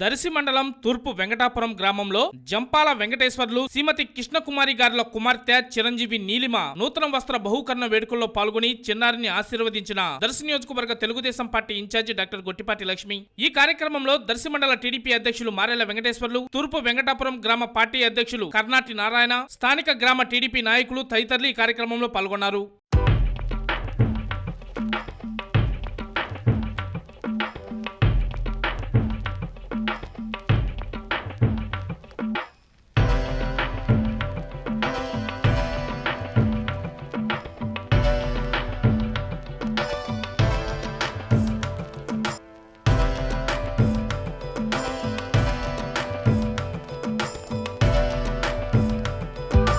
దర్శి మండలం తూర్పు వెంకటాపురం గ్రామంలో జంపాల వెంకటేశ్వర్లు శ్రీమతి కృష్ణకుమారి గారిల కుమార్తె చిరంజీవి నీలిమ నూతన వస్త్ర బహుకరణ వేడుకల్లో పాల్గొని చిన్నారిని ఆశీర్వదించిన దర్శి నియోజకవర్గ Telugu Desam party in charge doctor Gottipati Lakshmi. ఈ కార్యక్రమంలో దర్శి మండల టీడీపీ అధ్యక్షులు మారెల వెంకటేశ్వర్లు తూర్పు వెంకటాపురం గ్రామ పార్టీ అధ్యక్షులు కర్ణాటి నారాయణ స్థానిక గ్రామ టీడీపీ నాయకులు తదితరులు ఈ కార్యక్రమంలో పాల్గొన్నారు.